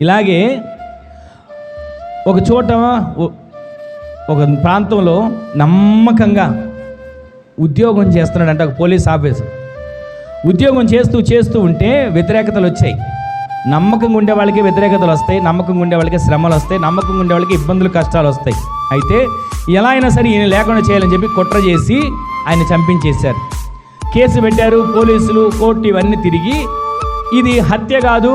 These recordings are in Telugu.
ఇలాగే ఒక చోట ఒక ప్రాంతంలో నమ్మకంగా ఉద్యోగం చేస్తున్నాడంటే ఒక పోలీస్ ఆఫీసర్. ఉద్యోగం చేస్తూ చేస్తూ ఉంటే వ్యతిరేకతలు వచ్చాయి. నమ్మకంగా ఉండే వాళ్ళకి వ్యతిరేకతలు వస్తాయి నమ్మకంగా ఉండే వాళ్ళకి శ్రమలు వస్తాయి నమ్మకంగా ఉండే వాళ్ళకి ఇబ్బందులు కష్టాలు వస్తాయి. అయితే ఎలా అయినా సరే ఈయన లేకుండా చేయాలని చెప్పి కుట్ర చేసి ఆయన చంపించేశారు. కేసు పెట్టారు పోలీసులు కోర్టు ఇవన్నీ తిరిగి ఇది హత్య కాదు.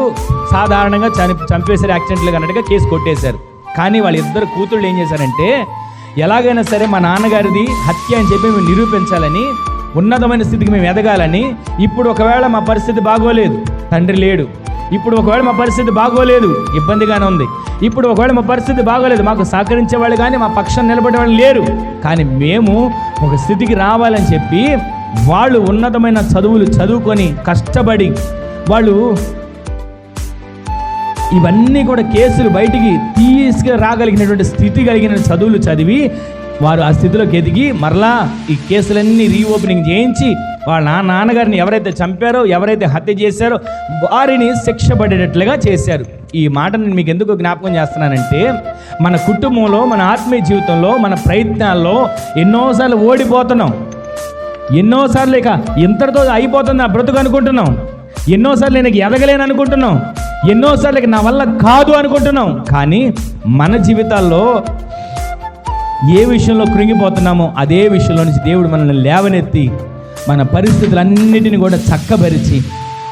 సాధారణంగా చని చంపేశారు యాక్సిడెంట్లు అన్నట్టుగా కేసు కొట్టేశారు. కానీ వాళ్ళిద్దరు కూతుళ్ళు ఏం చేశారంటే ఎలాగైనా సరే మా నాన్నగారిది హత్య అని చెప్పి మేము నిరూపించాలని ఉన్నతమైన స్థితికి మేము ఎదగాలని ఇప్పుడు ఒకవేళ మా పరిస్థితి బాగోలేదు తండ్రి లేడు. ఇప్పుడు ఒకవేళ మా పరిస్థితి బాగోలేదు ఇబ్బందిగానే ఉంది. ఇప్పుడు ఒకవేళ మా పరిస్థితి బాగోలేదు మాకు సహకరించే వాళ్ళు కానీ మా పక్షం నిలబడే వాళ్ళు లేరు. కానీ మేము ఒక స్థితికి రావాలని చెప్పి వాళ్ళు ఉన్నతమైన చదువులు చదువుకొని కష్టపడి వాళ్ళు ఇవన్నీ కూడా కేసులు బయటికి తీసుకు రాగలిగినటువంటి స్థితి కలిగిన చదువులు చదివి వారు ఆ స్థితిలోకి ఎదిగి మరలా ఈ కేసులన్నీ రీఓపెనింగ్ చేయించి వాళ్ళ నా నాన్నగారిని ఎవరైతే చంపారో ఎవరైతే హత్య చేశారో వారిని శిక్ష పడేటట్లుగా చేశారు. ఈ మాట నేను మీకు ఎందుకు జ్ఞాపకం చేస్తున్నానంటే మన కుటుంబంలో మన ఆత్మీయ జీవితంలో మన ప్రయత్నాల్లో ఎన్నోసార్లు ఓడిపోతున్నాం. ఎన్నోసార్లు ఇక ఇంతటితో అయిపోతుంది ఆ బ్రతుకు అనుకుంటున్నాం. ఎన్నోసార్లు నేను ఎదగలేను అనుకుంటున్నాం ఎన్నోసార్లు నా వల్ల కాదు అనుకుంటున్నాం కానీ మన జీవితాల్లో ఏ విషయంలో కృంగిపోతున్నామో అదే విషయంలో నుంచి దేవుడు మనల్ని లేవనెత్తి మన పరిస్థితులన్నిటిని కూడా చక్కబరిచి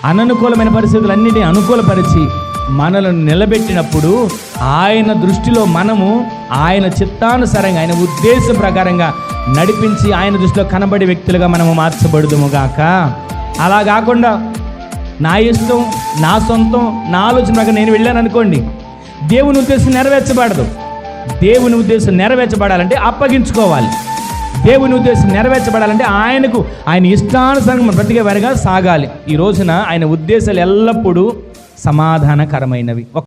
అననుకూలమైన పరిస్థితులన్నిటిని అనుకూలపరిచి మనలను నిలబెట్టినప్పుడు ఆయన దృష్టిలో మనము ఆయన చిత్తానుసారంగా ఆయన ఉద్దేశం ప్రకారంగా నడిపించి ఆయన దృష్టిలో కనబడే వ్యక్తులుగా మనము మార్చబడుదుము గాక. అలా కాకుండా నా ఇష్టం నా సొంతం నా ఆలోచన ప్రకారం నేను వెళ్ళాను అనుకోండి దేవుని ఉద్దేశం నెరవేర్చబడదు. దేవుని ఉద్దేశం నెరవేర్చబడాలంటే అప్పగించుకోవాలి. దేవుని ఉద్దేశం నెరవేర్చబడాలంటే ఆయనకు ఆయన ఇష్టానుసారంగా మనం బ్రతికే వారిగా సాగాలి. ఈ రోజున ఆయన ఉద్దేశాలు ఎల్లప్పుడూ సమాధానకరమైనవి.